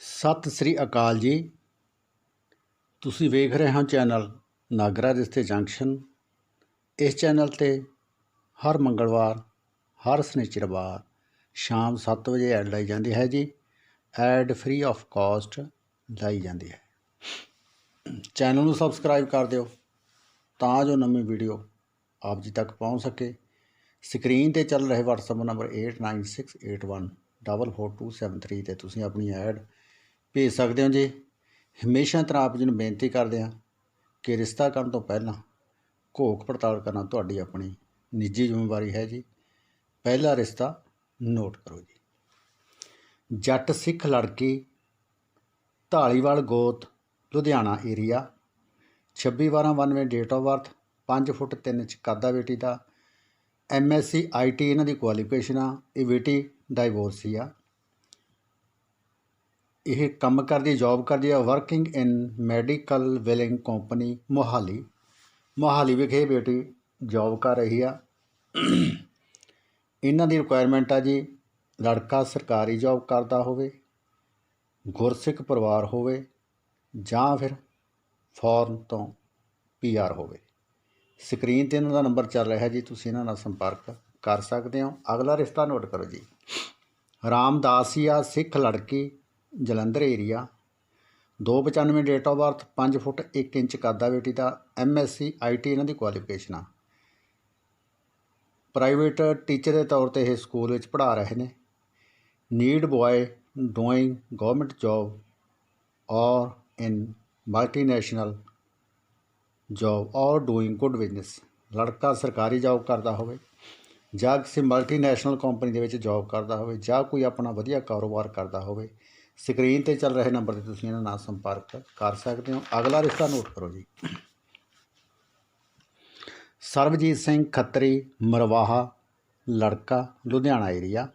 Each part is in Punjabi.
ਸਤਿ ਸ੍ਰੀ ਅਕਾਲ ਜੀ। ਤੁਸੀਂ ਵੇਖ ਰਹੇ ਹੋ ਚੈਨਲ ਨਾਗਰਾ ਰਿਸ਼ਤੇ ਜੰਕਸ਼ਨ। ਇਸ ਚੈਨਲ ਤੇ ਹਰ ਮੰਗਲਵਾਰ, ਹਰ ਸ਼ਨੀਚਰਵਾਰ ਸ਼ਾਮ 7 ਵਜੇ ਐਡ ਲਾਈ ਜਾਂਦੀ ਹੈ ਜੀ। ਐਡ ਫ੍ਰੀ ਆਫ ਕਾਸਟ ਲਾਈ ਜਾਂਦੀ ਹੈ। ਚੈਨਲ ਨੂੰ ਸਬਸਕ੍ਰਾਈਬ ਕਰ ਦਿਓ ਤਾਂ ਜੋ ਨਵੀਂ ਵੀਡੀਓ ਆਪ ਜੀ ਤੱਕ ਪਹੁੰਚ ਸਕੇ। ਸਕਰੀਨ ਤੇ ਚੱਲ ਰਹੇ WhatsApp ਨੰਬਰ 8968144273 ਤੇ ਤੁਸੀਂ ਆਪਣੀ ਐਡ ਭੇਜ ਸਕਦੇ ਹੋ ਜੀ। ਹਮੇਸ਼ਾ ਤਰ੍ਹਾਂ ਆਪ ਜੀ ਨੂੰ ਬੇਨਤੀ ਕਰਦੇ ਹਾਂ ਕਿ ਰਿਸ਼ਤਾ ਕਰਨ ਤੋਂ ਪਹਿਲਾਂ ਘੋਖ ਪੜਤਾਲ ਕਰਨਾ ਤੁਹਾਡੀ ਆਪਣੀ ਨਿੱਜੀ ਜ਼ਿੰਮੇਵਾਰੀ ਹੈ ਜੀ। ਪਹਿਲਾ ਰਿਸ਼ਤਾ ਨੋਟ ਕਰੋ ਜੀ। ਜੱਟ ਸਿੱਖ ਲੜਕੀ ਢਾਲੀਵਾਲ ਗੋਤ, Ludhiana area 26/12/92 date of birth 5 foot 3 inch ਕਾਦਾ ਬੇਟੀ ਦਾ ਐਮਐਸਸੀ ਆਈਟੀ ਇਹਨਾਂ ਦੀ ਕੁਆਲੀਫਿਕੇਸ਼ਨ ਆ, ਇਹ ਬੇਟੀ ਡਾਈਵੋਰਸੀ ਆ। ਇਹ ਕੰਮ ਕਰਦੀ ਜੋਬ ਕਰਦੀ ਆ working in medical willing company Mohali. Mohali ਵਿਖੇ ਬੇਟੀ ਜੋਬ ਕਰ ਰਹੀ ਆ। ਇਹਨਾਂ ਦੀ ਰਿਕੁਆਇਰਮੈਂਟ ਆ ਜੀ, ਲੜਕਾ ਸਰਕਾਰੀ ਜੋਬ ਕਰਦਾ ਹੋਵੇ, ਗੁਰਸਿੱਖ ਪਰਿਵਾਰ ਹੋਵੇ, ਜਾਂ ਫਿਰ ਫੋਰਨ ਤੋਂ ਪੀਆਰ ਹੋਵੇ। ਸਕਰੀਨ ਤੇ ਇਹਨਾਂ ਦਾ ਨੰਬਰ ਚੱਲ ਰਿਹਾ ਜੀ, ਤੁਸੀਂ ਇਹਨਾਂ ਨਾਲ ਸੰਪਰਕ ਕਰ ਸਕਦੇ ਹੋ। ਅਗਲਾ ਰਿਸ਼ਤਾ ਨੋਟ ਕਰੋ ਜੀ। ਰਾਮਦਾਸੀਆ ਸਿੱਖ ਲੜਕੀ। Jalandhar area 295 date of birth 5 foot 1 inch ਕਾਦਾ ਬੇਟੀ ਦਾ ਐਮਐਸਸੀ ਆਈਟੀ ਇਹਨਾਂ ਦੀ ਕੁਆਲੀਫਿਕੇਸ਼ਨ ਆ। ਪ੍ਰਾਈਵੇਟ ਟੀਚਰ ਦੇ ਤੌਰ ਤੇ ਇਹ ਸਕੂਲ ਵਿੱਚ ਪੜ੍ਹਾ ਰਹੇ ਨੇ। Need boy doing government job or in multinational job or doing good business ਲੜਕਾ ਸਰਕਾਰੀ ਜੌਬ ਕਰਦਾ ਹੋਵੇ ਜਾਂ ਕਿਸੇ ਮਲਟੀਨੈਸ਼ਨਲ ਕੰਪਨੀ ਦੇ ਵਿੱਚ ਜੌਬ ਕਰਦਾ ਹੋਵੇ ਜਾਂ ਕੋਈ ਆਪਣਾ ਵਧੀਆ ਕਾਰੋਬਾਰ ਕਰਦਾ ਹੋਵੇ ਸਕਰੀਨ ਤੇ ਚੱਲ ਰਹੇ ਨੰਬਰ ਤੇ ਤੁਸੀਂ ਇਹਨਾਂ ਨਾਲ ਸੰਪਰਕ ਕਰ ਸਕਦੇ ਹੋ। ਅਗਲਾ ਰਿਸ਼ਤਾ ਨੋਟ ਕਰੋ ਜੀ। ਸਰਬਜੀਤ ਸਿੰਘ ਖੱਤਰੀ, ਮਰਵਾਹਾ, ਲੜਕਾ, ਲੁਧਿਆਣਾ ਏਰੀਆ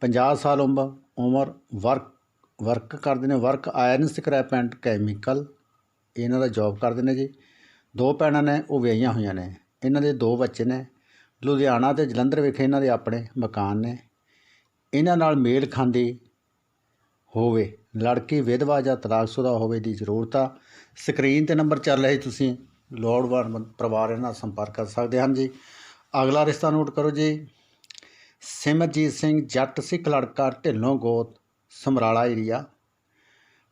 50 ਸਾਲ ਉਮਰ ਉਮਰ ਵਰਕ ਵਰਕ ਕਰਦੇ ਨੇ, work iron scrap and chemical ਇਹਨਾਂ ਦਾ ਜੌਬ ਕਰਦੇ ਨੇ ਜੀ। ਦੋ ਭੈਣਾਂ ਨੇ, ਉਹ ਵਿਆਹੀਆਂ ਹੋਈਆਂ ਨੇ। ਇਹਨਾਂ ਦੇ ਦੋ ਬੱਚੇ ਨੇ। ਲੁਧਿਆਣਾ ਤੇ ਜਲੰਧਰ ਵਿਖੇ ਇਹਨਾਂ ਦੇ ਆਪਣੇ ਮਕਾਨ ਨੇ। ਇਹਨਾਂ ਨਾਲ ਮੇਲ ਖਾਂਦੀ ਹੋਵੇ। ਲੜਕੀ ਵਿਧਵਾ ਜਾਂ ਤਲਾਕਸ਼ੁਦਾ ਹੋਵੇ ਦੀ ਜ਼ਰੂਰਤ ਆ। ਸਕਰੀਨ ਤੇ ਨੰਬਰ ਚੱਲ ਰਿਹਾ ਤੁਸੀਂ ਲੋੜਵੰਦ ਪਰਿਵਾਰ ਇਹਨਾਂ ਨਾਲ ਸੰਪਰਕ ਕਰ ਸਕਦੇ ਹਨ ਜੀ। ਅਗਲਾ ਰਿਸ਼ਤਾ ਨੋਟ ਕਰੋ ਜੀ। ਸਿਮਰਜੀਤ ਸਿੰਘ ਜੱਟ ਸਿੱਖ ਲੜਕਾ ਢਿੱਲੋਂ ਗੋਤ, Samrala area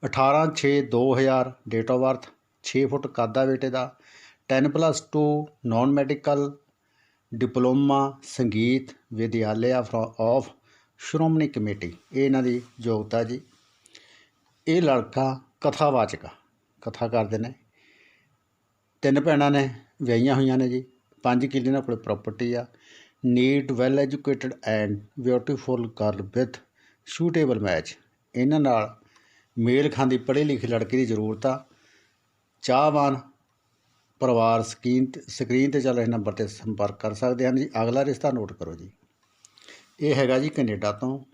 18/6/2000 date of birth 6 foot ਕਾਦਾ ਬੇਟੇ ਦਾ। 10 ਪਲੱਸ 2 ਨਾਨ ਮੈਡੀਕਲ ਡਿਪਲੋਮਾ ਸੰਗੀਤ, ਵਿਦਿਆਲਿਆ ਆਫ ਸ਼੍ਰੋਮਣੀ ਕਮੇਟੀ, ਇਹ ਇਹਨਾਂ ਦੀ ਯੋਗਤਾ ਜੀ। ਇਹ ਲੜਕਾ ਕਥਾਵਾਚਕ ਆ, ਕਥਾ ਕਰਦੇ ਨੇ। ਤਿੰਨ ਭੈਣਾਂ ਨੇ ਵਿਆਹੀਆਂ ਹੋਈਆਂ ਨੇ ਜੀ। ਪੰਜ ਕਿੱਲੇ ਨਾਲ ਕੋਲ ਪ੍ਰਾਪਰਟੀ ਆ। Neat well educated and beautiful girl with suitable match ਇਹਨਾਂ ਨਾਲ ਮੇਲ ਖਾਂਦੀ, ਪੜ੍ਹੀ ਲਿਖੀ ਲੜਕੀ ਦੀ ਜ਼ਰੂਰਤ ਆ। ਚਾਹਵਾਨ ਪਰਿਵਾਰ ਸਕੀਨ ਸਕਰੀਨ ਤੇ ਚੱਲ ਰਹੇ ਨੰਬਰ ਤੇ ਸੰਪਰਕ ਕਰ ਸਕਦੇ ਹਨ ਜੀ। ਅਗਲਾ ਰਿਸ਼ਤਾ ਨੋਟ ਕਰੋ ਜੀ। ਇਹ ਹੈਗਾ ਜੀ ਕੈਨੇਡਾ ਤੋਂ।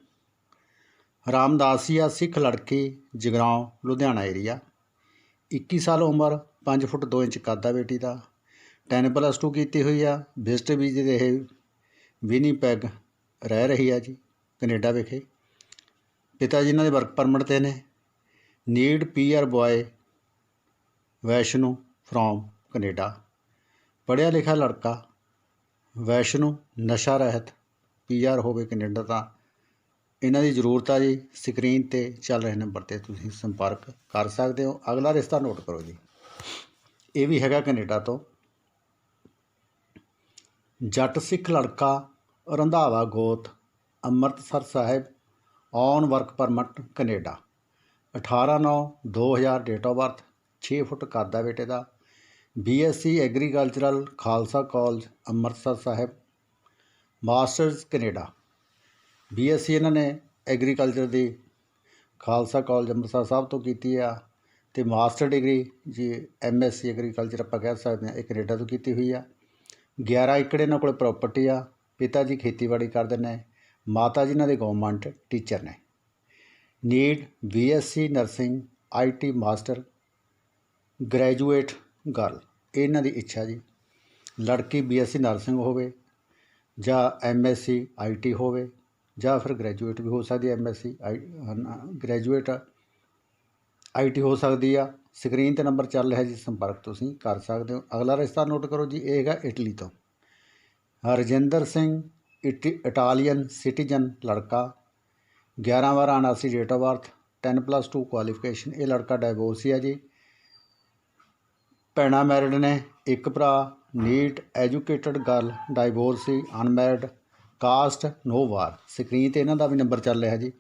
ਰਾਮਦਾਸੀਆ ਸਿੱਖ ਲੜਕੇ, ਜਗਰਾਉਂ, ਲੁਧਿਆਣਾ ਏਰੀਆ 21 ਸਾਲ ਉਮਰ 5 ਫੁੱਟ 2 ਇੰਚ ਕਾਦਾ ਬੇਟੀ ਦਾ। 10 ਪਲੱਸ 2 ਕੀਤੀ ਹੋਈ ਆ। ਵਿਜ਼ਟ ਵੀਜ਼ੇ ਦੇ ਇਹ ਵਿਨੀਪੈਗ ਰਹਿ ਰਹੀ ਆ ਜੀ ਕੈਨੇਡਾ ਵਿਖੇ। ਪਿਤਾ ਜੀ ਇਹਨਾਂ ਦੇ ਵਰਕ ਪਰਮਿਟ ਤੇ ਨੇ। Need PR boy Vaishnu from Canada. ਪੜ੍ਹਿਆ ਲਿਖਿਆ ਲੜਕਾ ਵੈਸ਼ਨੂ ਨਸ਼ਾ ਰਹਿਤ। ਪੀਆਰ ਹੋਵੇ ਕੈਨੇਡਾ ਤਾਂ। ਇਹਨਾਂ ਦੀ ਜ਼ਰੂਰਤ ਆ ਜੀ, ਸਕਰੀਨ ਤੇ ਚੱਲ ਰਹੇ ਨੰਬਰ ਤੇ ਤੁਸੀਂ ਸੰਪਰਕ ਕਰ ਸਕਦੇ ਹੋ। ਅਗਲਾ ਰਿਸ਼ਤਾ ਨੋਟ ਕਰੋ ਜੀ। ਇਹ ਵੀ ਹੈਗਾ ਕੈਨੇਡਾ ਤੋਂ। ਜੱਟ ਸਿੱਖ ਲੜਕਾ, ਰੰਧਾਵਾ ਗੋਤ, Amritsar Sahib, on work permit, Canada. 18/9/2000 date of birth 6 foot ਕਾਦਾ ਬੇਟੇ ਦਾ। BSc agricultural Khalsa college Amritsar Sahib. Masters Canada. BSc ਇਹਨਾਂ ਨੇ ਐਗਰੀਕਲਚਰ ਦੀ ਖਾਲਸਾ ਕਾਲਜ ਅੰਮ੍ਰਿਤਸਰ ਸਾਹਿਬ ਤੋਂ ਕੀਤੀ ਆ ਤੇ ਮਾਸਟਰ ਡਿਗਰੀ ਜੀ ਐਮਐਸਸੀ ਐਗਰੀਕਲਚਰ ਆਪਾਂ ਕਹਿ ਸਕਦੇ ਹਾਂ, ਇਹ ਕੈਨੇਡਾ ਤੋਂ ਕੀਤੀ ਹੋਈ ਆ। 11 ਏਕੜ ਇਹਨਾਂ ਕੋਲ ਪ੍ਰਾਪਰਟੀ ਆ, ਪਿਤਾ ਜੀ ਖੇਤੀਬਾੜੀ ਕਰਦੇ ਨੇ, ਮਾਤਾ ਜੀ ਇਹਨਾਂ ਦੇ ਗਵਰਨਮੈਂਟ ਟੀਚਰ ਨੇ। Need BSc nursing IT master, graduate girl ਇਹਨਾਂ ਦੀ ਇੱਛਾ ਜੀ। ਲੜਕੀ ਬੀਐਸਸੀ ਨਰਸਿੰਗ ਹੋਵੇ ਜਾਂ M S C I T ਹੋਵੇ, ਜਾਂ ਫਿਰ ਗ੍ਰੈਜੂਏਟ ਵੀ ਹੋ ਸਕਦੀ ਹੈ ਸੀ ਆਈ ਗ੍ਰੈਜੂਏਟ ਆਈ ਟੀ ਹੋ ਸਕਦੀ ਆ। ਸਕਰੀਨ ਤੇ ਨੰਬਰ ਚੱਲ ਰਿਹਾ ਜੀ, ਸੰਪਰਕ ਤੁਸੀਂ ਕਰ ਸਕਦੇ ਹੋ। ਅਗਲਾ ਰਿਸ਼ਤਾ ਨੋਟ ਕਰੋ ਜੀ, ਇਹ ਹੈਗਾ ਇਟਲੀ ਤੋਂ। Rajinder Singh it- Italian citizen ਲੜਕਾ 11 bar 79 date of birth 10 plus 2 qualification ਇਹ ਲੜਕਾ ਡਾਈਵੋਰਸੀ ਆ ਜੀ। ਭੈਣਾਂ ਮੈਰਿਡ ਨੇ, ਇੱਕ ਭਰਾ neat educated girl divorcee unmarried caste no bar screen ਤੇ ਇਹਨਾਂ ਦਾ ਵੀ ਨੰਬਰ ਚੱਲ ਰਿਹਾ ਜੀ।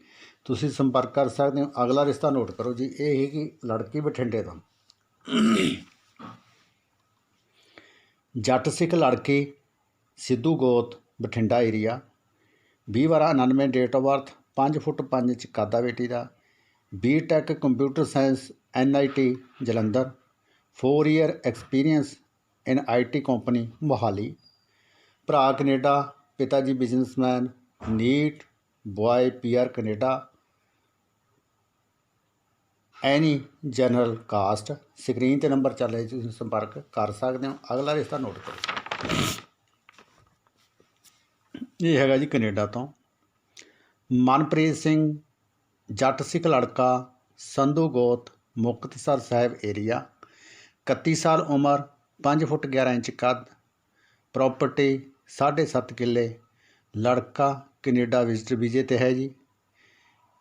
ਤੁਸੀਂ ਸੰਪਰਕ ਕਰ ਸਕਦੇ ਹੋ। ਅਗਲਾ ਰਿਸ਼ਤਾ ਨੋਟ ਕਰੋ ਜੀ। ਇਹ ਕਿ ਲੜਕੀ ਬਠਿੰਡੇ ਤੋਂ। ਜੱਟ ਸਿੱਖ ਲੜਕੀ, ਸਿੱਧੂ ਗੋਤ, Bathinda area 20 bar 99 date of birth 5 foot 5 inch ਕਾਦਾ ਬੇਟੀ ਦਾ। BTech computer science NIT Jalandhar. Four year experience in IT company Mohali ਭਰਾ ਕੈਨੇਡਾ ਪਿਤਾ ਜੀ businessman neat boy PR Canada. Any general caste screen ਤੇ ਨੰਬਰ ਚੱਲ ਰਿਹਾ ਜੀ, ਤੁਸੀਂ ਸੰਪਰਕ ਕਰ ਸਕਦੇ ਹੋ। ਅਗਲਾ ਰਿਸ਼ਤਾ ਨੋਟ ਕਰੋ। ਇਹ ਹੈਗਾ ਜੀ ਕੈਨੇਡਾ ਤੋਂ। ਮਨਪ੍ਰੀਤ ਸਿੰਘ ਜੱਟ ਸਿੱਖ ਲੜਕਾ ਸੰਧੂ ਗੋਤ ਮੁਕਤਸਰ ਸਾਹਿਬ ਏਰੀਆ 31 ਸਾਲ ਉਮਰ 5 ਫੁੱਟ 11 ਇੰਚ ਕੱਦ ਪ੍ਰਾਪਰਟੀ 7.5 ਕਿੱਲੇ, ਲੜਕਾ ਕੈਨੇਡਾ ਵਿਜ਼ਟਰ ਵੀਜ਼ੇ ਤੇ ਹੈ ਜੀ।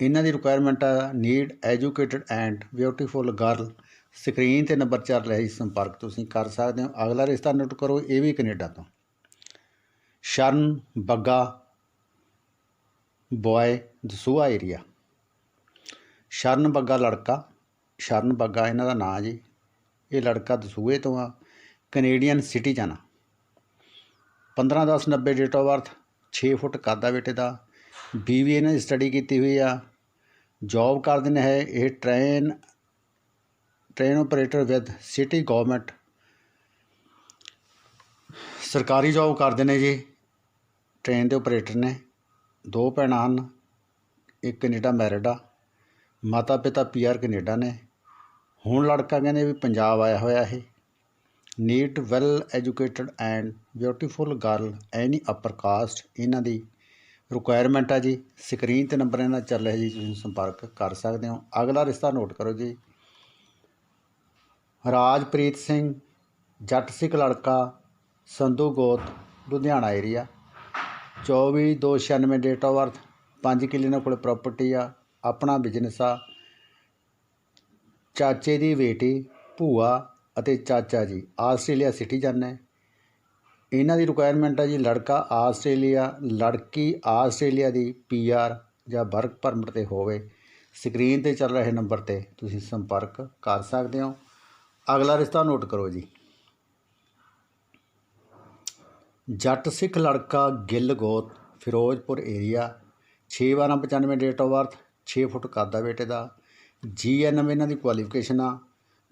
ਇਹਨਾਂ ਦੀ ਰਿਕੁਆਇਰਮੈਂਟ ਆ need educated and beautiful girl screen ਤੇ ਨੰਬਰ ਚੱਲ ਰਿਹਾ ਜੀ, ਸੰਪਰਕ ਤੁਸੀਂ ਕਰ ਸਕਦੇ ਹੋ। ਅਗਲਾ ਰਿਸ਼ਤਾ ਨੋਟ ਕਰੋ, ਇਹ ਵੀ ਕੈਨੇਡਾ ਤੋਂ। ਸ਼ਰਨ ਬੱਗਾ ਬॉय ਦਸੂਆ ਏਰੀਆ ਸ਼ਰਨ ਬੱਗਾ ਲੜਕਾ। ਸ਼ਰਨ ਬੱਗਾ ਇਹਨਾਂ ਦਾ ਨਾਂ ਜੀ। ਇਹ ਲੜਕਾ ਦਸੂਏ ਤੋਂ ਆ ਕੈਨੇਡੀਅਨ ਸਿਟੀਜ਼ਨ ਆ 15 10 90 ਡੇਟ ਆਫ ਬਰਥ 6 ਫੁੱਟ ਕੱਦ ਆ ਬੇਟੇ ਦਾ ਬੀਵੀ ਇਹਨਾਂ ਦੀ ਸਟੱਡੀ ਕੀਤੀ ਹੋਈ ਆ। ਜੌਬ ਕਰਦੇ ਨੇ ਹੈ ਇਹ train train operator with city government ਸਰਕਾਰੀ ਜੌਬ ਕਰਦੇ ਨੇ ਜੀ ਟ੍ਰੇਨ ਦੇ ਆਪਰੇਟਰ ਨੇ। ਦੋ ਭੈਣਾਂ ਹਨ, ਇੱਕ ਕੈਨੇਡਾ ਮੈਰਿਡ ਆ। ਮਾਤਾ ਪਿਤਾ ਪੀਆਰ ਕੈਨੇਡਾ ਨੇ। ਹੁਣ ਲੜਕਾ ਕਹਿੰਦੇ ਵੀ ਪੰਜਾਬ ਆਇਆ ਹੋਇਆ ਇਹ। Neat well educated and beautiful girl any upper caste ਇਹਨਾਂ ਦੀ ਰਿਕੁਆਇਰਮੈਂਟ ਆ ਜੀ। ਸਕਰੀਨ ਤੇ ਨੰਬਰ ਇਹਨਾਂ ਚੱਲ ਰਿਹਾ ਜੀ, ਤੁਸੀਂ ਸੰਪਰਕ ਕਰ ਸਕਦੇ ਹੋ। ਅਗਲਾ ਰਿਸ਼ਤਾ ਨੋਟ ਕਰੋ ਜੀ। ਰਾਜਪ੍ਰੀਤ ਸਿੰਘ, ਜੱਟ ਸਿੱਖ ਲੜਕਾ, ਸੰਧੂ ਗੋਤ, Ludhiana area 24 296 date of birth 5 ਕਿੱਲੇ ਨਾਲ ਕੋਲ ਪ੍ਰਾਪਰਟੀ ਆ, ਆਪਣਾ ਬਿਜ਼ਨਸ ਆ। ਚਾਚੇ ਦੀ ਬੇਟੀ, ਭੂਆ ਅਤੇ ਚਾਚਾ ਜੀ ਆਸਟ੍ਰੇਲੀਆ ਸਿਟੀਜ਼ਨ ਨੇ। ਇਹਨਾਂ ਦੀ ਰਿਕੁਆਇਰਮੈਂਟ ਹੈ ਜੀ ਲੜਕਾ ਆਸਟ੍ਰੇਲੀਆ, ਲੜਕੀ ਆਸਟ੍ਰੇਲੀਆ ਦੀ ਪੀਆਰ ਜਾਂ ਵਰਕ ਪਰਮਿਟ ਤੇ ਹੋਵੇ। ਸਕਰੀਨ ਤੇ ਚੱਲ ਰਹੇ ਨੰਬਰ ਤੇ ਤੁਸੀਂ ਸੰਪਰਕ ਕਰ ਸਕਦੇ ਹੋ। ਅਗਲਾ ਰਿਸ਼ਤਾ ਨੋਟ ਕਰੋ ਜੀ। ਜੱਟ ਸਿੱਖ ਲੜਕਾ ਗਿੱਲ ਗੋਤ Firozpur area 61295 date of birth 6 foot ਕੱਦ ਆ ਬੇਟੇ ਦਾ ਜੀਐਨਐਮ ਇਹਨਾਂ ਦੀ ਕੁਆਲੀਫਿਕੇਸ਼ਨ ਆ।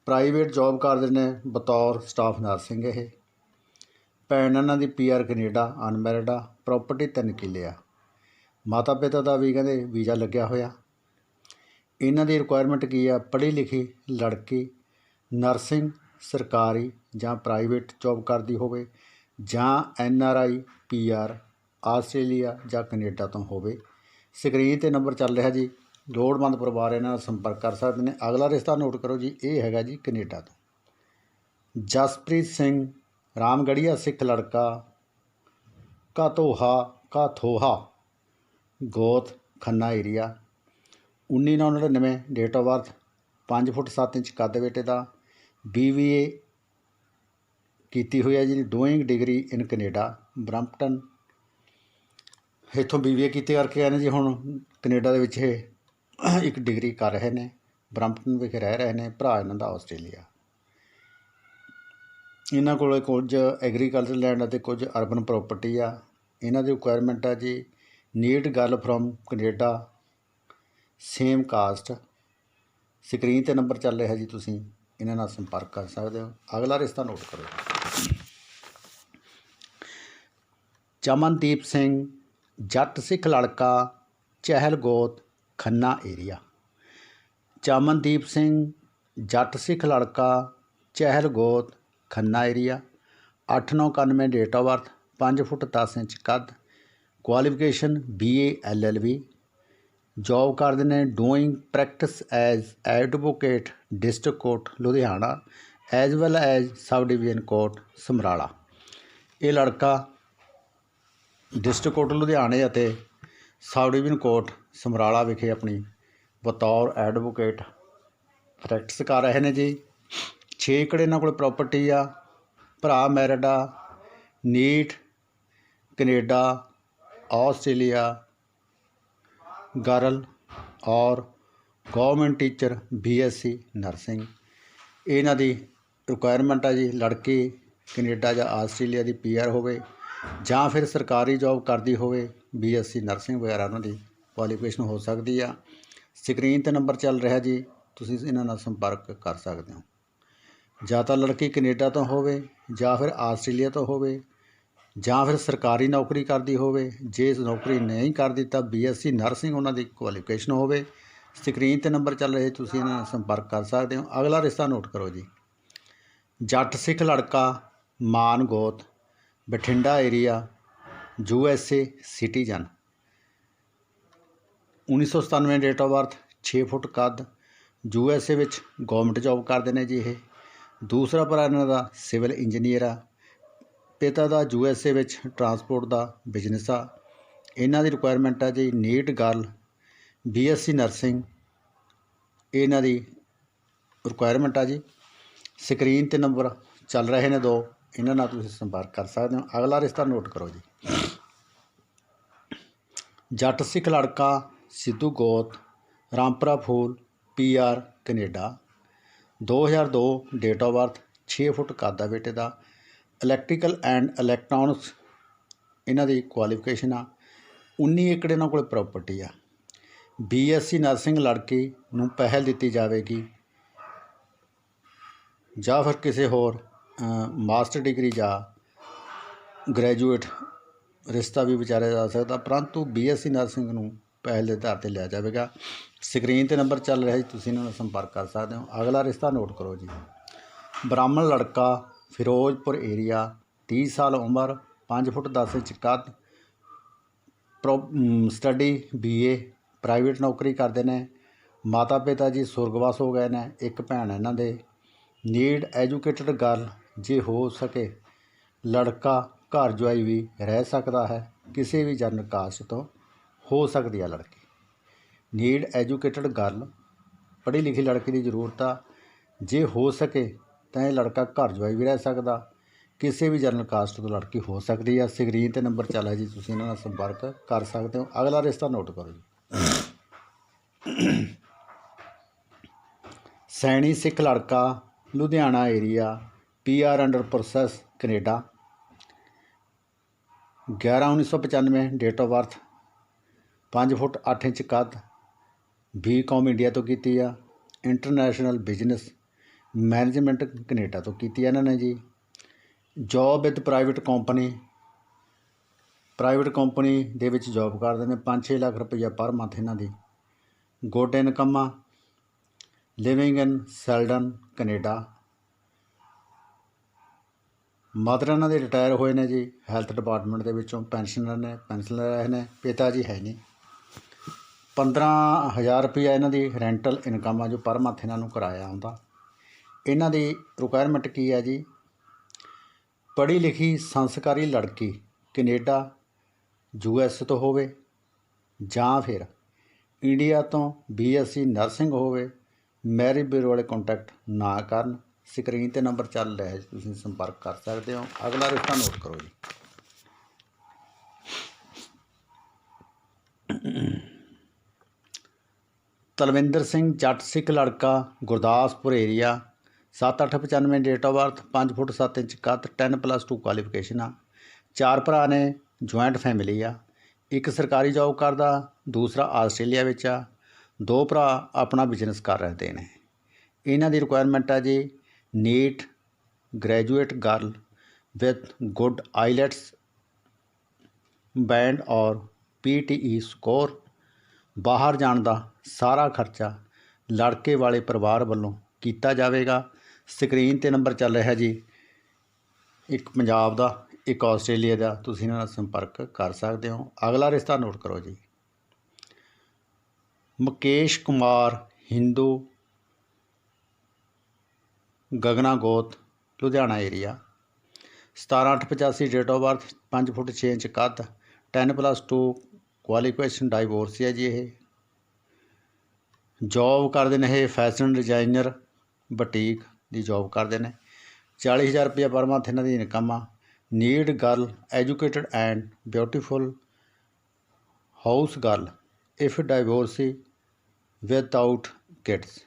ਪ੍ਰਾਈਵੇਟ ਜੌਬ ਕਰਦੇ ਨੇ ਬਤੌਰ ਸਟਾਫ ਨਰਸਿੰਗ ਇਹ। ਭੈਣ ਇਹਨਾਂ ਦੀ ਪੀ ਆਰ ਕੈਨੇਡਾ ਅਨਮੈਰਿਡ ਆ ਪ੍ਰਾਪਰਟੀ ਤਿੰਨ ਕਿੱਲੇ ਆ। ਮਾਤਾ ਪਿਤਾ ਦਾ ਵੀ ਕਹਿੰਦੇ ਵੀਜ਼ਾ ਲੱਗਿਆ ਹੋਇਆ। ਇਹਨਾਂ ਦੀ ਰਿਕੁਆਇਰਮੈਂਟ ਕੀ ਆ? ਪੜ੍ਹੀ ਲਿਖੀ ਲੜਕੀ ਨਰਸਿੰਗ ਸਰਕਾਰੀ ਜਾਂ ਪ੍ਰਾਈਵੇਟ ਜੌਬ ਕਰਦੀ ਹੋਵੇ ਜਾਂ N R I P R Australia ਜਾਂ ਕੈਨੇਡਾ ਤੋਂ ਹੋਵੇ। ਸਕਰੀਨ ਤੇ ਨੰਬਰ ਚੱਲ ਰਿਹਾ ਜੀ। ਲੋੜਵੰਦ ਪਰਿਵਾਰ ਇਹਨਾਂ ਨਾਲ ਸੰਪਰਕ ਕਰ ਸਕਦੇ ਨੇ। ਅਗਲਾ ਰਿਸ਼ਤਾ ਨੋਟ ਕਰੋ ਜੀ, ਇਹ ਹੈਗਾ ਜੀ ਕੈਨੇਡਾ ਤੋਂ। ਜਸਪ੍ਰੀਤ ਸਿੰਘ ਰਾਮਗੜੀਆ ਸਿੱਖ ਲੜਕਾ ਕਾਤੋਹਾ ਕਾਥੋਹਾ ਗੋਤ, Khanna area. 1999 date of birth 5 foot 7 inch ਕੱਦ ਬੇਟੇ ਦਾ। ਬੀਵੀਏ ਕੀਤੀ ਹੋਈ ਹੈ ਜੀ, doing degree in Canada, Brampton. ਇੱਥੋਂ ਬੀਬੀਏ ਕੀਤੇ ਕਰਕੇ ਆਏ ਨੇ ਜੀ, ਹੁਣ ਕੈਨੇਡਾ ਦੇ ਵਿੱਚ ਇਹ ਇੱਕ ਡਿਗਰੀ ਕਰ ਰਹੇ ਨੇ, ਬ੍ਰੈਂਪਟਨ ਵਿਖੇ ਰਹਿ ਰਹੇ ਨੇ, ਭਰਾ ਇਹਨਾਂ ਦਾ ਆਸਟ੍ਰੇਲੀਆ। ਇਹਨਾਂ ਕੋਲ ਕੁਝ ਐਗਰੀਕਲਚਰ ਲੈਂਡ ਅਤੇ ਕੁਝ ਅਰਬਨ ਪ੍ਰਾਪਰਟੀ ਆ। ਇਹਨਾਂ ਦੀ ਰਿਕੁਆਇਰਮੈਂਟ ਆ ਜੀ need girl from Canada same caste screen ਤੇ ਨੰਬਰ ਚੱਲ ਰਿਹਾ ਜੀ ਤੁਸੀਂ, ਇਹਨਾਂ ਨਾਲ ਸੰਪਰਕ ਕਰ ਸਕਦੇ ਹੋ। ਅਗਲਾ ਰਿਸ਼ਤਾ ਨੋਟ ਕਰੋ ਚਮਨਦੀਪ ਸਿੰਘ, ਜੱਟ ਸਿੱਖ ਲੜਕਾ, ਚਹਿਲ ਗੋਤ ਖੰਨਾ ਏਰੀਆ। ਚਮਨਦੀਪ ਸਿੰਘ, ਜੱਟ ਸਿੱਖ ਲੜਕਾ ਚਹਿਲ ਗੋਤ, Khanna area. 8991 date of birth 5 foot 10 inch ਕੱਦ। ਕੁਆਲੀਫਿਕੇਸ਼ਨ ਬੀਏ ਐਲਐਲਬੀ ਜੌਬ ਕਰਦੇ ਨੇ doing practice as advocate district court Ludhiana. As well as sub division court Samrala. ਇਹ ਲੜਕਾ ਡਿਸਟ੍ਰਿਕਟ ਕੋਰਟ ਲੁਧਿਆਣੇ ਅਤੇ ਸਬ ਡਿਵੀਜ਼ਨ ਕੋਰਟ ਸਮਰਾਲਾ ਵਿਖੇ ਆਪਣੀ ਬਤੌਰ ਐਡਵੋਕੇਟ ਪ੍ਰੈਕਟਿਸ ਕਰ ਰਹੇ ਨੇ ਜੀ। 6 ਏਕੜ ਇਹਨਾਂ ਕੋਲ ਪ੍ਰਾਪਰਟੀ ਆ, ਭਰਾ ਮੈਰਿਡ ਆ, neat, Canada, Australia, girl or government teacher BSc nursing ਇਹਨਾਂ ਦੀ ਰਿਕੁਆਇਰਮੈਂਟ ਆ ਜੀ, ਲੜਕੀ ਕੈਨੇਡਾ ਜਾਂ ਆਸਟ੍ਰੇਲੀਆ ਦੀ ਪੀਆਰ ਹੋਵੇ ਜਾਂ ਫਿਰ ਸਰਕਾਰੀ ਜੌਬ ਕਰਦੀ ਹੋਵੇ ਬੀਐਸਸੀ ਨਰਸਿੰਗ ਵਗੈਰਾ ਉਹਨਾਂ ਦੀ। ਕੁਆਲੀਫਿਕੇਸ਼ਨ ਹੋ ਸਕਦੀ ਆ। ਸਕਰੀਨ ਤੇ ਨੰਬਰ ਚੱਲ ਰਿਹਾ ਜੀ, ਤੁਸੀਂ ਇਹਨਾਂ ਨਾਲ ਸੰਪਰਕ ਕਰ ਸਕਦੇ ਹੋ। ਜਾਂ ਤਾਂ ਲੜਕੀ ਕੈਨੇਡਾ ਤੋਂ ਹੋਵੇ, ਜਾਂ ਫਿਰ ਆਸਟ੍ਰੇਲੀਆ ਤੋਂ ਹੋਵੇ, ਜਾਂ ਫਿਰ ਸਰਕਾਰੀ ਨੌਕਰੀ ਕਰਦੀ ਹੋਵੇ, ਜੇ ਨੌਕਰੀ ਨਹੀਂ ਕਰਦੀ ਤਾਂ ਬੀਐਸਸੀ ਨਰਸਿੰਗ ਉਹਨਾਂ ਦੀ ਕੁਆਲੀਫਿਕੇਸ਼ਨ ਹੋਵੇ ਸਕਰੀਨ ਤੇ ਨੰਬਰ ਚੱਲ ਰਹੇ ਤੁਸੀਂ ਇਹਨਾਂ ਨਾਲ ਸੰਪਰਕ ਕਰ ਸਕਦੇ ਹੋ। ਅਗਲਾ ਰਿਸ਼ਤਾ ਨੋਟ ਕਰੋ ਜੀ। ਜੱਟ ਸਿੱਖ ਲੜਕਾ, ਮਾਨ ਗੋਤ, Bathinda area U S A citizen 1997 date of birth 6 foot ਕੱਦ, ਯੂ ਐਸ ਏ ਵਿੱਚ ਗਵਰਨਮੈਂਟ ਜੌਬ ਕਰਦੇ ਨੇ ਜੀ ਇਹ। ਦੂਸਰਾ ਭਰਾ ਇਹਨਾਂ ਦਾ ਸਿਵਲ ਇੰਜੀਨੀਅਰ ਆ। ਪਿਤਾ ਦਾ ਯੂ ਐਸ ਏ ਵਿੱਚ ਟਰਾਂਸਪੋਰਟ ਦਾ ਬਿਜ਼ਨਸ ਆ। ਇਹਨਾਂ ਦੀ ਰਿਕੁਆਇਰਮੈਂਟ ਆ ਜੀ neat girl B S C nursing ਇਹਨਾਂ ਦੀ ਰਿਕੁਆਇਰਮੈਂਟ ਆ ਜੀ ਸਕਰੀਨ ਤੇ ਨੰਬਰ ਚੱਲ ਰਹੇ ਨੇ ਦੋ। ਇਹਨਾਂ ਨਾਲ ਤੁਸੀਂ ਸੰਪਰਕ ਕਰ ਸਕਦੇ ਹੋ। ਅਗਲਾ ਰਿਸ਼ਤਾ ਨੋਟ ਕਰੋ ਜੀ। ਜੱਟ ਸਿੱਖ ਲੜਕਾ ਸਿੱਧੂ ਗੋਤ, Rampura Phul PR Canada. 2002 date of birth 6 foot ਕੱਦ ਆ ਬੇਟੇ ਦਾ। ਇਲੈਕਟ੍ਰੀਕਲ ਐਂਡ ਇਲੈਕਟ੍ਰੋਨਿਕਸ ਇਹਨਾਂ ਦੀ ਕੁਆਲੀਫਿਕੇਸ਼ਨ ਆ। 19 ਏਕੜ ਇਹਨਾਂ ਕੋਲ ਪ੍ਰਾਪਰਟੀ ਆ। ਬੀਐਸਸੀ ਨਰਸਿੰਗ ਲੜਕੀ ਨੂੰ ਪਹਿਲ ਦਿੱਤੀ ਜਾਵੇਗੀ। ਜਾਂ ਫਿਰ ਕਿਸੇ ਹੋਰ ਮਾਸਟਰ ਡਿਗਰੀ ਜਾਂ ਗ੍ਰੈਜੂਏਟ ਰਿਸ਼ਤਾ ਵੀ ਵਿਚਾਰਿਆ ਜਾ ਸਕਦਾ। ਪਰੰਤੂ ਬੀਐਸਸੀ ਨਰਸਿੰਗ ਨੂੰ ਪਹਿਲ ਦੇ ਆਧਾਰ ਤੇ ਲਿਆ ਜਾਵੇਗਾ। ਸਕਰੀਨ ਤੇ ਨੰਬਰ ਚੱਲ ਰਿਹਾ ਜੀ, ਤੁਸੀਂ ਇਹਨਾਂ ਨਾਲ ਸੰਪਰਕ ਕਰ ਸਕਦੇ ਹੋ। ਅਗਲਾ ਰਿਸ਼ਤਾ ਨੋਟ ਕਰੋ ਜੀ। ਬ੍ਰਾਹਮਣ ਲੜਕਾ, ਫਿਰੋਜ਼ਪੁਰ ਏਰੀਆ 30 ਸਾਲ ਉਮਰ 5 ਫੁੱਟ 10 ਇੰਚ ਕੱਦ ਸਟੱਡੀ ਬੀਏ ਪ੍ਰਾਈਵੇਟ ਨੌਕਰੀ ਕਰਦੇ ਨੇ। ਮਾਤਾ ਪਿਤਾ ਜੀ ਸੁਰਗਵਾਸ ਹੋ ਗਏ ਨੇ, ਇੱਕ ਭੈਣ ਇਹਨਾਂ ਦੇ। ਨੀਡ ਐਜੂਕੇਟਡ ਗਰਲ ਜੇ ਹੋ ਸਕੇ, ਲੜਕਾ ਘਰ ਜਵਾਈ ਵੀ ਰਹਿ ਸਕਦਾ ਹੈ, ਕਿਸੇ ਵੀ ਜਨ ਕਾਸਟ ਤੋਂ। ਹੋ ਸਕਦੀ ਆ ਲੜਕੀ। ਨੀਡ ਐਜੂਕੇਟਡ ਗਰਲ ਪੜ੍ਹੀ ਲਿਖੀ ਲੜਕੀ ਦੀ ਜ਼ਰੂਰਤ ਆ। ਜੇ ਹੋ ਸਕੇ ਤਾਂ ਇਹ ਲੜਕਾ ਘਰ ਜਵਾਈ ਵੀ ਰਹਿ ਸਕਦਾ। ਕਿਸੇ ਵੀ ਜਨਰਲ ਕਾਸਟ ਤੋਂ ਲੜਕੀ ਹੋ ਸਕਦੀ ਆ। ਸਕਰੀਨ ਤੇ ਨੰਬਰ ਚੱਲ ਰਿਹਾ ਜੀ, ਤੁਸੀਂ ਇਹਨਾਂ ਨਾਲ ਸੰਪਰਕ ਕਰ ਸਕਦੇ ਹੋ। ਅਗਲਾ ਰਿਸ਼ਤਾ ਨੋਟ ਕਰੋ ਜੀ। ਸੈਣੀ ਸਿੱਖ ਲੜਕਾ, Ludhiana area PR under process Canada. 11 1995 date of birth 5 foot 8 inch ਕੱਦ ਬੀਕਾਮ ਇੰਡੀਆ ਤੋਂ ਕੀਤੀ ਆ, ਇੰਟਰਨੈਸ਼ਨਲ ਬਿਜ਼ਨਸ ਮੈਨੇਜਮੈਂਟ ਕੈਨੇਡਾ ਤੋਂ ਕੀਤੀ ਆ ਇਹਨਾਂ ਨੇ ਜੀ। Job with private company private company ਦੇ ਵਿੱਚ ਜੌਬ ਕਰਦੇ ਨੇ 5-6 ਲੱਖ ਰੁਪਈਆ ਪਰ ਮੰਥ ਇਹਨਾਂ ਦੀ। ਗੁੱਡ ਇਨਕਮ ਆ living in Seldon Canada. Mother ਇਹਨਾਂ ਦੇ ਰਿਟਾਇਰ ਹੋਏ ਨੇ ਜੀ ਹੈਲਥ ਡਿਪਾਰਟਮੈਂਟ ਦੇ ਵਿੱਚੋਂ ਪੈਨਸ਼ਨਰ ਨੇ ਪੈਨਸ਼ਨਰ ਲੈ ਰਹੇ ਨੇ, ਪਿਤਾ ਜੀ ਹੈ ਨਹੀਂ। 15000 ਰੁਪਈਆ ਇਹਨਾਂ ਦੀ ਰੈਂਟਲ ਇਨਕਮ ਆ ਜੋ ਪਰ ਮੰਥ ਇਹਨਾਂ ਨੂੰ ਕਿਰਾਇਆ ਆਉਂਦਾ ਇਹਨਾਂ ਦੀ ਰਿਕੁਆਇਰਮੈਂਟ ਕੀ ਹੈ ਜੀ? ਪੜ੍ਹੀ ਲਿਖੀ ਸੰਸਕਾਰੀ ਲੜਕੀ ਕੈਨੇਡਾ, ਯੂ ਐਸ ਤੋਂ ਹੋਵੇ ਜਾਂ ਫਿਰ ਇੰਡੀਆ ਤੋਂ ਬੀਐਸਸੀ ਨਰਸਿੰਗ ਹੋਵੇ ਮੈਰਿਜ ਬਿਊਰੋ ਵਾਲੇ ਕੰਟੈਕਟ ਨਾ ਕਰਨ। ਸਕਰੀਨ ਤੇ ਨੰਬਰ ਚੱਲ ਰਿਹਾ ਹੈ ਤੁਸੀਂ ਸੰਪਰਕ ਕਰ ਸਕਦੇ ਹੋ। ਅਗਲਾ ਰਿਸ਼ਤਾ ਨੋਟ ਕਰੋ ਜੀ। ਤਲਵਿੰਦਰ ਸਿੰਘ ਜੱਟ ਸਿੱਖ ਲੜਕਾ, Gurdaspur area 7895 date of birth 5 foot 7 inch ਕੱਦ 10 ਪਲੱਸ 2 ਕੁਆਲੀਫਿਕੇਸ਼ਨ ਆ। ਚਾਰ ਭਰਾ ਨੇ ਜੁਆਇੰਟ ਫੈਮਿਲੀ ਆ। ਇੱਕ ਸਰਕਾਰੀ ਜੌਬ ਕਰਦਾ, ਦੂਸਰਾ ਆਸਟ੍ਰੇਲੀਆ ਵਿੱਚ ਆ। ਦੋ ਭਰਾ ਆਪਣਾ ਬਿਜ਼ਨਸ ਕਰ ਰਹੇ ਨੇ। ਇਹਨਾਂ ਦੀ ਰਿਕੁਆਇਰਮੈਂਟ ਆ ਜੀ neat graduate girl with good IELTS band or PTE score ਬਾਹਰ ਜਾਣ ਦਾ ਸਾਰਾ ਖਰਚਾ ਲੜਕੇ ਵਾਲੇ ਪਰਿਵਾਰ ਵੱਲੋਂ ਕੀਤਾ ਜਾਵੇਗਾ। ਸਕਰੀਨ ਤੇ ਨੰਬਰ ਚੱਲ ਰਿਹਾ ਜੀ। ਇੱਕ ਪੰਜਾਬ ਦਾ, ਇੱਕ ਆਸਟ੍ਰੇਲੀਆ ਦਾ, ਤੁਸੀਂ ਇਹਨਾਂ ਨਾਲ ਸੰਪਰਕ ਕਰ ਸਕਦੇ ਹੋ। ਅਗਲਾ ਰਿਸ਼ਤਾ ਨੋਟ ਕਰੋ ਜੀ। ਮੁਕੇਸ਼ ਕੁਮਾਰ, ਹਿੰਦੂ, ਗਗਨਾ ਗੋਤ, Ludhiana area 17885 date of birth 5 foot 6 inch ਕੱਦ 10 ਪਲੱਸ 2 ਕੁਆਲੀਫਿਕੇਸ਼ਨ ਡਾਈਵੋਰਸ ਹੈ ਜੀ ਇਹ। ਜੌਬ ਕਰਦੇ ਨੇ ਇਹ ਫੈਸ਼ਨ ਡਿਜ਼ਾਈਨਰ, ਬੁਟੀਕ ਦੀ ਜੌਬ ਕਰਦੇ ਨੇ। 40000 ਰੁਪਏ ਪਰ ਮੰਥ ਇਹਨਾਂ ਦੀ ਇਨਕਮ ਆ। Need girl, educated and beautiful house girl. If divorcee without kids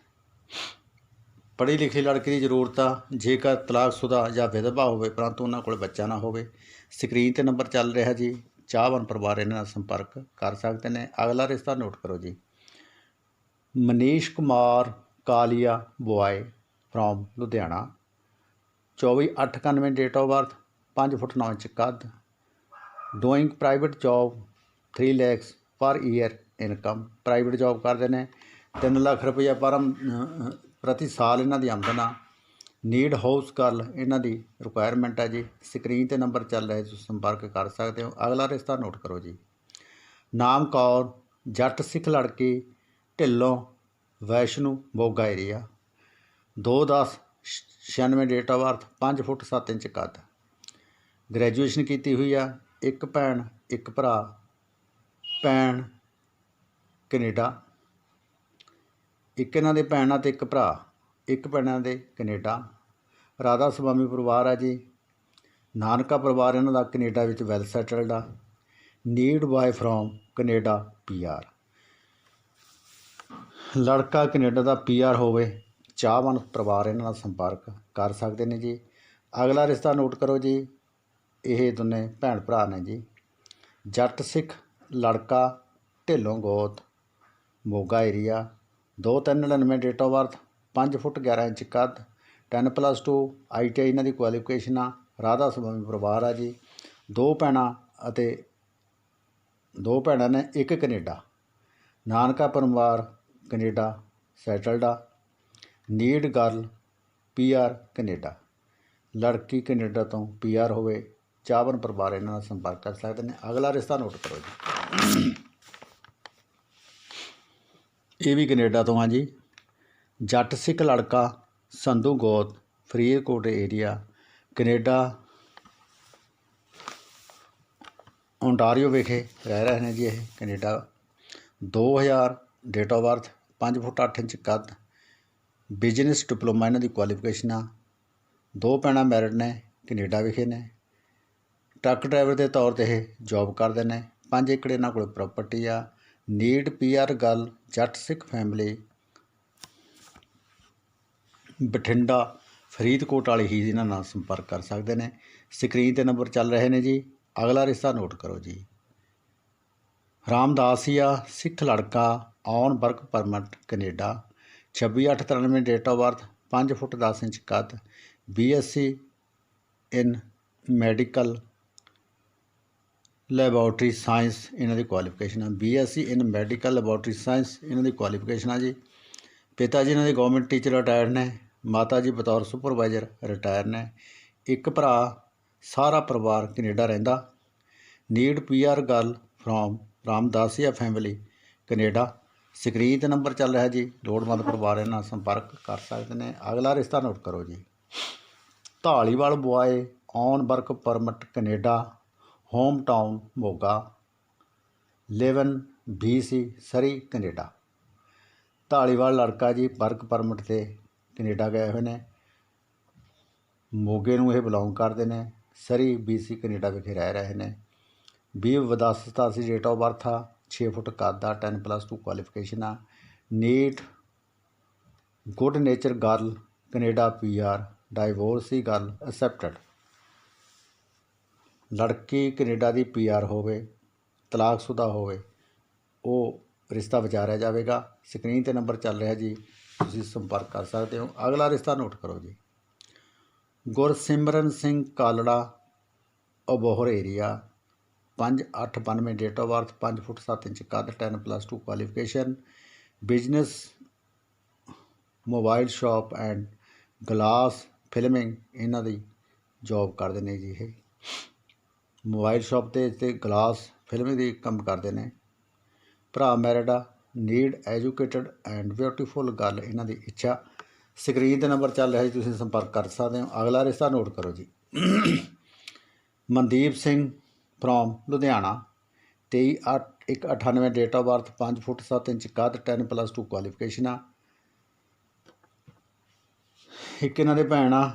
ਪੜ੍ਹੀ ਲਿਖੀ ਲੜਕੀ ਦੀ ਜ਼ਰੂਰਤ ਆ। ਜੇਕਰ ਤਲਾਕਸ਼ੁਦਾ ਜਾਂ ਵਿਧਵਾ ਹੋਵੇ, ਪਰੰਤੂ ਉਹਨਾਂ ਕੋਲ ਬੱਚਾ ਨਾ ਹੋਵੇ। ਸਕਰੀਨ ਤੇ ਨੰਬਰ ਚੱਲ ਰਿਹਾ ਜੀ। ਚਾਹਵਾਨ ਪਰਿਵਾਰ ਇਹਨਾਂ ਨਾਲ ਸੰਪਰਕ ਕਰ ਸਕਦੇ ਨੇ। ਅਗਲਾ ਰਿਸ਼ਤਾ ਨੋਟ ਕਰੋ ਜੀ। Manish Kumar Kalia boy from Ludhiana. 24/891 date of birth 5 foot 9 inch ਕੱਦ। Doing private job 3 lakhs per year income. Private job ਕਰਦੇ ਨੇ। 3 ਲੱਖ ਰੁਪਈਆ ਪਰ ਪ੍ਰਤੀ ਸਾਲ ਇਹਨਾਂ ਦੀ ਆਮਦਨ ਆ। ਨੀਡ ਹਾਊਸ ਗੱਲ ਇਹਨਾਂ ਦੀ ਰਿਕੁਆਇਰਮੈਂਟ ਹੈ ਜੀ। ਸਕਰੀਨ ਤੇ ਨੰਬਰ ਚੱਲ ਰਿਹਾ ਤੁਸੀਂ ਸੰਪਰਕ ਕਰ ਸਕਦੇ ਹੋ। ਅਗਲਾ ਰਿਸ਼ਤਾ ਨੋਟ ਕਰੋ ਜੀ। ਨਾਮ ਕੌਰ, ਜੱਟ ਸਿੱਖ ਲੜਕੀ, Dhillon, Vaishnu, Moga area 210 96 date of birth 5 foot 7 inch ਕੱਦ। ਗ੍ਰੈਜੂਏਸ਼ਨ ਕੀਤੀ ਹੋਈ ਆ। ਇੱਕ ਭੈਣ, ਇੱਕ ਭਰਾ। ਭੈਣ ਕੈਨੇਡਾ। ਇੱਕ ਇਹਨਾਂ ਦੇ ਭੈਣ ਅਤੇ ਇੱਕ ਭਰਾ। ਇੱਕ ਭੈਣਾਂ ਦੇ ਕੈਨੇਡਾ। ਰਾਧਾ ਸੁਆਮੀ ਪਰਿਵਾਰ ਆ ਜੀ। ਨਾਨਕਾ ਪਰਿਵਾਰ ਇਹਨਾਂ ਦਾ ਕੈਨੇਡਾ ਵਿੱਚ ਵੈਲ ਸੈਟਲਡ ਆ। Need boy from Canada PR ਲੜਕਾ ਕੈਨੇਡਾ ਦਾ ਪੀਆਰ ਹੋਵੇ, ਚਾਹਵਾਨ ਪਰਿਵਾਰ ਇਹਨਾਂ ਨਾਲ ਸੰਪਰਕ ਕਰ ਸਕਦੇ ਨੇ ਜੀ। ਅਗਲਾ ਰਿਸ਼ਤਾ ਨੋਟ ਕਰੋ ਜੀ, ਇਹ ਦੋਨੇ ਭੈਣ ਭਰਾ ਨੇ ਜੀ। ਜੱਟ ਸਿੱਖ, ਲੜਕਾ, ਢਿੱਲੋਂ ਗੋਤ, Moga area 2399 date of birth 5 foot 11 inch ਕੱਦ 10 ਪਲੱਸ 2 ਆਈਟੀਆਈ ਇਹਨਾਂ ਦੀ ਕੁਆਲੀਫਿਕੇਸ਼ਨ ਆ, ਰਾਧਾ ਸੁਭਾਮੀ ਪਰਿਵਾਰ ਆ ਜੀ, ਦੋ ਭੈਣਾਂ ਅਤੇ ਦੋ ਭੈਣਾਂ ਨੇ ਇੱਕ ਕੈਨੇਡਾ, ਨਾਨਕਾ ਪਰਿਵਾਰ ਕੈਨੇਡਾ ਸੈਟਲਡ ਆ ਨੀਡ ਗਰਲ ਪੀਆਰ ਕੈਨੇਡਾ, ਲੜਕੀ ਕੈਨੇਡਾ ਤੋਂ ਪੀਆਰ ਹੋਵੇ, ਚਾਵਨ ਪਰਿਵਾਰ ਇਹਨਾਂ ਨਾਲ ਸੰਪਰਕ ਕਰ ਸਕਦੇ ਨੇ, ਅਗਲਾ ਰਿਸ਼ਤਾ ਨੋਟ ਕਰੋ ਜੀ। ਇਹ ਵੀ ਕੈਨੇਡਾ ਤੋਂ ਆ ਜੀ। ਜੱਟ ਸਿੱਖ ਲੜਕਾ ਸੰਧੂ ਗੋਤ, ਫਰੀਦਕੋਟ ਏਰੀਆ ਕੈਨੇਡਾ ਓਨਟਾਰੀਓ ਵਿਖੇ ਰਹਿ ਰਹੇ ਨੇ ਜੀ ਇਹ, Canada. 2000 date of birth 5 foot 8 inch ਕੱਦ ਬਿਜ਼ਨਸ ਡਿਪਲੋਮਾ ਇਹਨਾਂ ਦੀ ਕੁਆਲੀਫਿਕੇਸ਼ਨ ਆ। ਦੋ ਭੈਣਾਂ ਮੈਰਿਡ ਨੇ, ਕੈਨੇਡਾ ਵਿਖੇ ਨੇ। ਟਰੱਕ ਡਰਾਈਵਰ ਦੇ ਤੌਰ ਤੇ ਇਹ ਜੌਬ ਕਰਦੇ ਨੇ। 5 ਏਕੜ ਇਹਨਾਂ ਕੋਲ ਪ੍ਰਾਪਰਟੀ ਆ। ਨੀਡ ਪੀਆਰ ਗੱਲ ਜੱਟ ਸਿੱਖ ਫੈਮਿਲੀ ਬਠਿੰਡਾ, ਫਰੀਦਕੋਟ ਵਾਲੇ ਹੀ ਇਹਨਾਂ ਨਾਲ ਸੰਪਰਕ ਕਰ ਸਕਦੇ ਨੇ। ਸਕਰੀਨ ਤੇ ਨੰਬਰ ਚੱਲ ਰਹੇ ਨੇ ਜੀ। ਅਗਲਾ ਰਿਸ਼ਤਾ ਨੋਟ ਕਰੋ ਜੀ। ਰਾਮਦਾਸੀਆ, ਸਿੱਖ ਲੜਕਾ on work permit, Canada. 26/893 date of birth 5 foot 10 inch ਕੱਦ। BSc in medical laboratory science ਇਹਨਾਂ ਦੀ ਕੁਆਲੀਫਿਕੇਸ਼ਨ ਆ। BSc in medical laboratory science ਇਹਨਾਂ ਦੀ ਕੁਆਲੀਫਿਕੇਸ਼ਨ ਆ ਜੀ। ਪਿਤਾ ਜੀ ਇਹਨਾਂ ਦੇ ਗਵਰਨਮੈਂਟ ਟੀਚਰ ਰਿਟਾਇਰਡ ਨੇ, ਮਾਤਾ ਜੀ ਬਤੌਰ ਸੁਪਰਵਾਈਜ਼ਰ ਰਿਟਾਇਰ ਨੇ, ਇੱਕ ਭਰਾ ਸਾਰਾ ਪਰਿਵਾਰ ਕੈਨੇਡਾ ਰਹਿੰਦਾ। Need PR girl from Ramdasia family Canada. Screen ਤੇ ਨੰਬਰ ਚੱਲ ਰਿਹਾ ਜੀ, ਲੋੜਵੰਦ ਪਰਿਵਾਰ ਇਹਨਾਂ ਨਾਲ ਸੰਪਰਕ ਕਰ ਸਕਦੇ ਨੇ। ਅਗਲਾ ਰਿਸ਼ਤਾ ਨੋਟ ਕਰੋ ਜੀ। Dhaliwal boy on work permit Canada home town Moga 11 BC Surrey Canada. Dhaliwal ਲੜਕਾ ਜੀ ਵਰਕ ਪਰਮਿਟ ਤੇ ਕੈਨੇਡਾ ਗਏ ਹੋਏ ਨੇ। ਮੋਗੇ ਨੂੰ ਇਹ ਬਿਲੋਂਗ ਕਰਦੇ ਨੇ। ਸਰੀ BC ਕੈਨੇਡਾ ਵਿਖੇ ਰਹਿ ਰਹੇ ਨੇ। 20 ਦਸ ਸੀ ਡੇਟ ਆਫ ਬਰਥ ਆ। 6 ਫੁੱਟ ਕੱਦ ਆ 10 ਪਲੱਸ 2 ਕੁਆਲੀਫਿਕੇਸ਼ਨ ਆ। Neat good nature girl Canada PR ਹੀ ਗਰਲ ਅਸੈਪਟਡ ਲੜਕੀ ਕੈਨੇਡਾ ਦੀ ਪੀਆਰ ਹੋਵੇ, ਤਲਾਕਸ਼ੁਦਾ ਹੋਵੇ, ਉਹ ਰਿਸ਼ਤਾ ਵਿਚਾਰਿਆ ਜਾਵੇਗਾ। ਸਕਰੀਨ ਤੇ ਨੰਬਰ ਚੱਲ ਰਿਹਾ ਜੀ। ਤੁਸੀਂ ਸੰਪਰਕ ਕਰ ਸਕਦੇ ਹੋ। ਅਗਲਾ ਰਿਸ਼ਤਾ ਨੋਟ ਕਰੋ ਜੀ। Gursimran Singh Kalra, Abohar area 5892 date of birth 5 foot 7 inch ਕੱਦ 10 plus 2 qualification business mobile shop and glass filming ਇਹਨਾਂ ਦੀ ਜੌਬ ਕਰਦੇ ਨੇ ਜੀ ਇਹ। ਮੋਬਾਈਲ ਸ਼ਾਪ ਤੇ ਤੇ ਗਲਾਸ ਫਿਲਮਿੰਗ ਦੀ ਕੰਮ ਕਰਦੇ ਨੇ। ਭਰਾ ਮੈਰਿਡ ਆ need, educated and beautiful girl ਇਹਨਾਂ ਦੀ ਇੱਛਾ। ਸਕਰੀਨ ਤੇ ਨੰਬਰ ਚੱਲ ਰਿਹਾ ਜੀ, ਤੁਸੀਂ ਸੰਪਰਕ ਕਰ ਸਕਦੇ ਹੋ। ਅਗਲਾ ਰਿਸ਼ਤਾ ਨੋਟ ਕਰੋ ਜੀ। ਮਨਦੀਪ ਸਿੰਘ ਫਰੋਮ ਲੁਧਿਆਣਾ 23 ਅੱਠ, ਇੱਕ 98 date of birth 5 foot 7 inch, ਕੱਦ 10 ਪਲੱਸ 2 ਕੁਆਲੀਫਿਕੇਸ਼ਨ ਆ। ਇੱਕ ਇਹਨਾਂ ਦੇ ਭੈਣ ਆ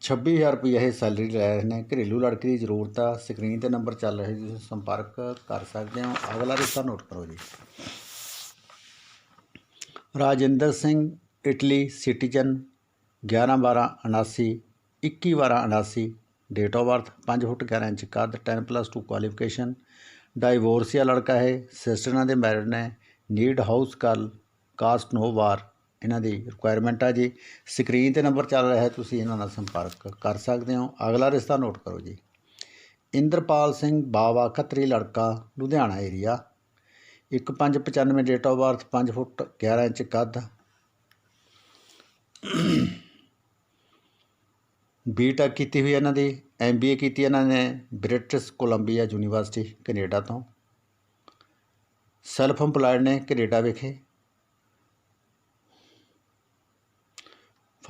26000 ਰੁਪਏ ਇਹ ਸੈਲਰੀ ਲੈ ਰਹੇ ਨੇ। ਘਰੇਲੂ ਲੜਕੀ ਦੀ ਜ਼ਰੂਰਤ ਆ। ਸਕਰੀਨ ਤੇ ਨੰਬਰ ਚੱਲ ਰਿਹਾ ਜੀ, ਤੁਸੀਂ ਸੰਪਰਕ ਕਰ ਸਕਦੇ ਹੋ। ਅਗਲਾ ਰਿਸ਼ਤਾ ਨੋਟ ਕਰੋ ਜੀ। Rajinder Singh, Italy, citizen 11 12 79 21 12 79 date of birth 5 foot 11 inch, ਕੱਦ 10 ਪਲੱਸ 2 ਕੁਆਲੀਫਿਕੇਸ਼ਨ ਡਾਈਵੋਰਸੀਆ ਲੜਕਾ ਹੈ ਸਿਸਟਰ ਨਾਲ ਦੇ ਮੈਰਿਡ ਨੇ ਨੀਡ ਇਹਨਾਂ ਦੀ ਰਿਕੁਆਇਰਮੈਂਟ ਆ ਜੀ। ਸਕਰੀਨ ਤੇ ਨੰਬਰ ਚੱਲ ਰਿਹਾ ਹੈ, ਤੁਸੀਂ ਇਹਨਾਂ ਨਾਲ ਸੰਪਰਕ ਕਰ ਸਕਦੇ ਹੋ। ਅਗਲਾ ਰਿਸ਼ਤਾ ਨੋਟ ਕਰੋ ਜੀ। ਇੰਦਰਪਾਲ ਸਿੰਘ ਬਾਵਾ, ਖੱਤਰੀ ਲੜਕਾ, Ludhiana area 1595 date of birth 5 foot 11 inch ਕੱਦ। ਬੀਟੈਕ ਕੀਤੀ ਹੋਈ ਇਹਨਾਂ ਦੀ। ਐਮਬੀਏ ਕੀਤੀ ਇਹਨਾਂ ਨੇ ਬ੍ਰਿਟਿਸ਼ ਕੋਲੰਬੀਆ ਯੂਨੀਵਰਸਿਟੀ ਕੈਨੇਡਾ ਤੋਂ। ਸੈਲਫ ਇੰਪਲਾਇਡ ਨੇ ਕੈਨੇਡਾ ਵਿਖੇ।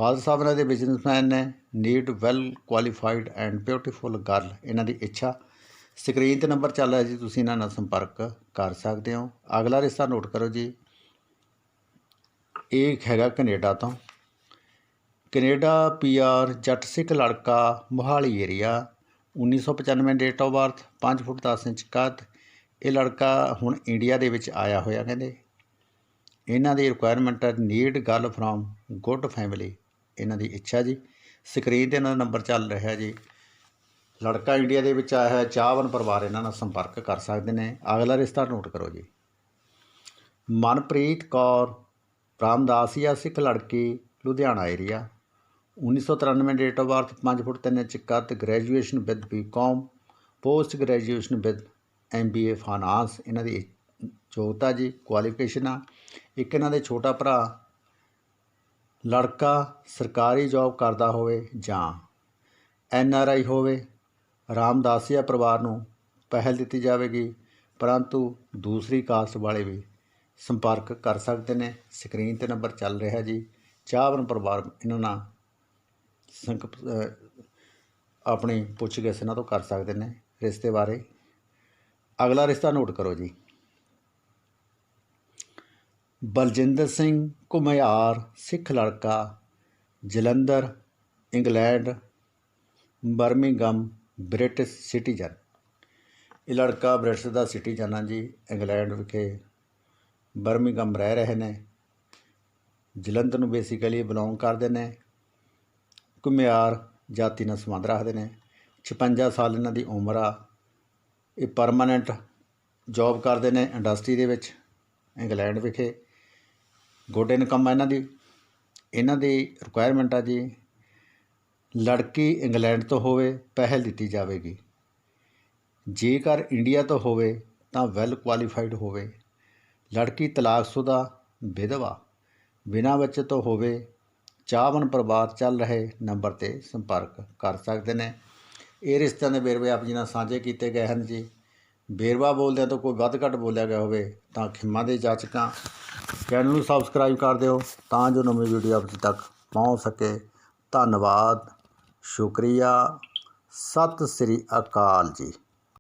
ਫਾਦਰ ਸਾਹਿਬ ਇਹਨਾਂ ਦੇ ਬਿਜ਼ਨਸਮੈਨ ਨੇ need well qualified and beautiful girl ਇਹਨਾਂ ਦੀ ਇੱਛਾ। ਸਕਰੀਨ ਤੇ ਨੰਬਰ ਚੱਲ ਰਿਹਾ ਜੀ, ਤੁਸੀਂ ਇਹਨਾਂ ਨਾਲ ਸੰਪਰਕ ਕਰ ਸਕਦੇ ਹੋ। ਅਗਲਾ ਰਿਸ਼ਤਾ ਨੋਟ ਕਰੋ ਜੀ। ਇਹ ਹੈਗਾ ਕੈਨੇਡਾ ਤੋਂ। ਕੈਨੇਡਾ ਪੀਆਰ ਜੱਟ ਸਿੱਖ ਲੜਕਾ, Mohali area 1995 date of birth 5 foot 10 inch ਕੱਦ। ਇਹ ਲੜਕਾ ਹੁਣ ਇੰਡੀਆ ਦੇ ਵਿੱਚ ਆਇਆ ਹੋਇਆ ਕਹਿੰਦੇ। ਇਹਨਾਂ ਦੀ ਰਿਕੁਆਇਰਮੈਂਟ ਹੈ need girl from good family ਇਹਨਾਂ ਦੀ ਇੱਛਾ ਜੀ। ਸਕਰੀਨ ਤੇ ਇਹਨਾਂ ਦਾ ਨੰਬਰ ਚੱਲ ਰਿਹਾ ਜੀ। ਲੜਕਾ ਇੰਡੀਆ ਦੇ ਵਿੱਚ ਆਇਆ ਹੈ ਚਾਹਵਨ ਪਰਿਵਾਰ ਇਹਨਾਂ ਨਾਲ ਸੰਪਰਕ ਕਰ ਸਕਦੇ ਨੇ। ਅਗਲਾ ਰਿਸ਼ਤਾ ਨੋਟ ਕਰੋ ਜੀ। ਮਨਪ੍ਰੀਤ ਕੌਰ ਰਾਮਦਾਸੀਆ ਸਿੱਖ ਲੜਕੀ, Ludhiana area 1993 date of birth 5 foot 3 inch ਕੱਦ graduation with BCom post graduation with MBA finance ਇਹਨਾਂ ਦੀ ਯੋਗਤਾ ਜੀ ਕੁਆਲੀਫਿਕੇਸ਼ਨ ਆ। ਇੱਕ ਇਹਨਾਂ ਦੇ ਛੋਟਾ ਭਰਾ ਲੜਕਾ ਸਰਕਾਰੀ ਜੌਬ ਕਰਦਾ ਹੋਵੇ ਜਾਂ ਐਨ ਆਰ ਆਈ ਹੋਵੇ, ਰਾਮਦਾਸੀਆ ਪਰਿਵਾਰ ਨੂੰ ਪਹਿਲ ਦਿੱਤੀ ਜਾਵੇਗੀ, ਪਰੰਤੂ ਦੂਸਰੀ ਕਾਸਟ ਵਾਲੇ ਵੀ ਸੰਪਰਕ ਕਰ ਸਕਦੇ ਨੇ। ਸਕਰੀਨ ਤੇ ਨੰਬਰ ਚੱਲ ਰਿਹਾ ਜੀ। ਚਾਹਵਨ ਪਰਿਵਾਰ ਇਹਨਾਂ ਨਾਲ ਸੰਕ ਆਪਣੀ ਪੁੱਛਗਿੱਛ ਇਹਨਾਂ ਤੋਂ ਕਰ ਸਕਦੇ ਨੇ ਰਿਸ਼ਤੇ ਬਾਰੇ। ਅਗਲਾ ਰਿਸ਼ਤਾ ਨੋਟ ਕਰੋ ਜੀ। ਬਲਜਿੰਦਰ ਸਿੰਘ ਘੁਮਿਆਰ, ਸਿੱਖ ਲੜਕਾ, Jalandhar, England Birmingham British citizen. ਇਹ ਲੜਕਾ ਬ੍ਰਿਟਿਸ਼ ਦਾ ਸਿਟੀਜ਼ਨ ਆ ਜੀ, ਇੰਗਲੈਂਡ ਵਿਖੇ ਬਰਮਿੰਗਮ ਰਹਿ ਰਹੇ ਨੇ। ਜਲੰਧਰ ਨੂੰ ਬੇਸਿਕਲੀ ਬਿਲੋਂਗ ਕਰਦੇ ਨੇ। ਘੁਮਿਆਰ ਜਾਤੀ ਨਾਲ ਸੰਬੰਧ ਰੱਖਦੇ ਨੇ। 56 ਸਾਲ ਇਹਨਾਂ ਦੀ ਉਮਰ ਆ। ਇਹ ਪਰਮਾਨੈਂਟ ਜੌਬ ਕਰਦੇ ਨੇ ਇੰਡਸਟਰੀ ਦੇ ਵਿੱਚ, ਇੰਗਲੈਂਡ ਵਿਖੇ। ਗੁੱਡ ਇਨਕਮ ਆ ਇਹਨਾਂ ਦੀ। ਇਹਨਾਂ ਦੀ ਰਿਕੁਆਇਰਮੈਂਟ ਆ ਜੀ, ਲੜਕੀ ਇੰਗਲੈਂਡ ਤੋਂ ਹੋਵੇ, ਪਹਿਲ ਦਿੱਤੀ ਜਾਵੇਗੀ। ਜੇਕਰ ਇੰਡੀਆ ਤੋਂ ਹੋਵੇ, ਤਾਂ ਵੈਲ ਕੁਆਲੀਫਾਈਡ ਹੋਵੇ। ਲੜਕੀ ਤਲਾਕਸ਼ੁਦਾ, ਵਿਧਵਾ, ਬਿਨਾਂ ਬੱਚੇ ਤੋਂ ਹੋਵੇ, ਚਾਹਵਨ ਪਰਿਵਾਰ ਚੱਲ ਰਹੇ ਨੰਬਰ ਤੇ ਸੰਪਰਕ ਕਰ ਸਕਦੇ ਨੇ। ਇਹ ਰਿਸ਼ਤਿਆਂ ਦੇ ਵੇਰਵੇ ਆਪ ਜੀ ਨਾਲ ਸਾਂਝੇ ਕੀਤੇ ਗਏ ਹਨ ਜੀ। ਵੇਰਵਾ ਬੋਲਦਿਆਂ ਤੋਂ ਕੋਈ ਵੱਧ ਘੱਟ ਬੋਲਿਆ ਗਿਆ ਹੋਵੇ, ਤਾਂ ਖਿਮਾ ਦੇ ਜਾਚਕਾਂ ਚੈਨਲ ਨੂੰ ਸਬਸਕ੍ਰਾਈਬ ਕਰ ਦਿਓ ਤਾਂ ਜੋ ਨਵੀਂ ਵੀਡੀਓ ਆਪ ਜੀ ਤੱਕ ਪਹੁੰਚ ਸਕੇ। ਧੰਨਵਾਦ। ਸ਼ੁਕਰੀਆ। ਸਤਿ ਸ੍ਰੀ ਅਕਾਲ ਜੀ।